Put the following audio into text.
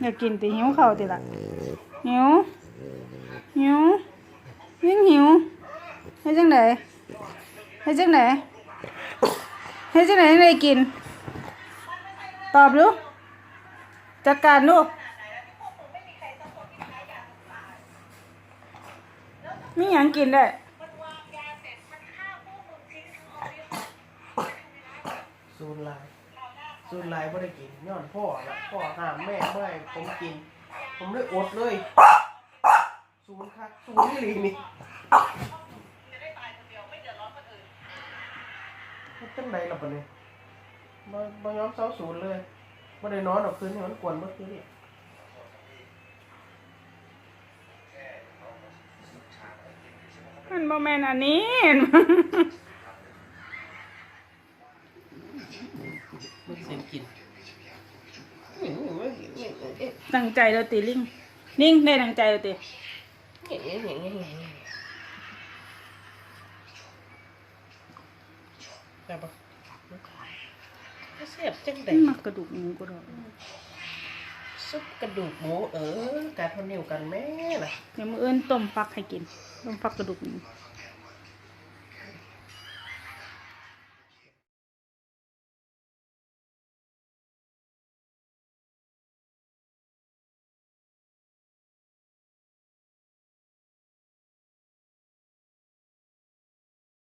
อยากกินติหิวเขาติละหิวหิวยิ่งหิวให้จังไหนให้จังไหนให้จังไหนให้ได้กิน ตอบดูจัดการดูมีหยังกินได้ซูนลาย ซูนลายไ่ได้กินย้อนพ่อละพ่อห้ามแม่ไม่ให้ผมกิน ผมเลยอดเลยซูนย์ครับซูนย์นี่ลีนี่มันจังไดล่ะปะเนี่ยมามาย้อมเสาศูนย์เลยไม่ได้นอนหรอกคืนนี้มันกวนเมื่อคืนนี่มันบ่แม่นอันนี้ มัน เสียงกินตั้งใจแล้วติลิงนิ่งได้ตั้งใจแล้วติแต่ปะเสียบจังไดมักกระดูกหมูก็ดอกซุปกระดูกหมูเออการทนนิ้วกันแม่ล่ะเดี๋ยวมื้ออื่นต้มฟักให้กินต้มฟักกระดูกหมูอ